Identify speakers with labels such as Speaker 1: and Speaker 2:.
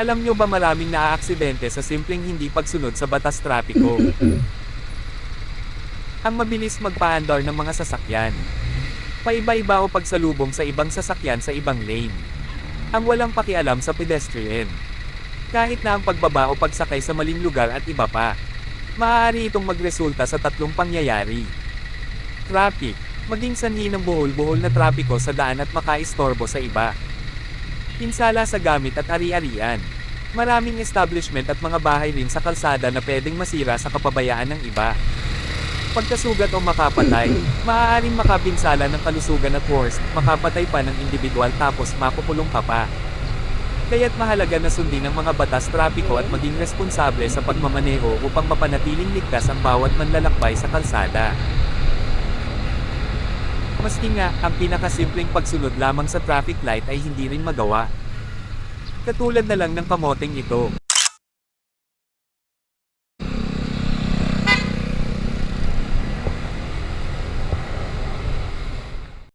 Speaker 1: Alam nyo ba maraming naaaksidente sa simpleng hindi pagsunod sa batas trapiko? Ang mabilis magpaandar ng mga sasakyan. Paiba-iba o pagsalubong sa ibang sasakyan sa ibang lane. Ang walang pakialam sa pedestrian. Kahit na ang pagbaba o pagsakay sa maling lugar at iba pa. Maaari itong magresulta sa tatlong pangyayari. Traffic. Maging sanhi ng buhol-buhol na trapiko sa daan at makaistorbo sa iba. Pinsala sa gamit at ari-arian. Maraming establishment at mga bahay rin sa kalsada na pwedeng masira sa kapabayaan ng iba. Pagkasugat o makapatay, maaaring makapinsala ng kalusugan at worst, makapatay pa ng individual tapos makukulong ka pa. Kaya't mahalaga na sundin ang mga batas trapiko at maging responsable sa pagmamaneho upang mapanatiling ligtas ang bawat manlalakbay sa kalsada. Maski nga, ang pinakasimpleng pagsunod lamang sa traffic light ay hindi rin magawa. Katulad na lang ng kamoteng ito.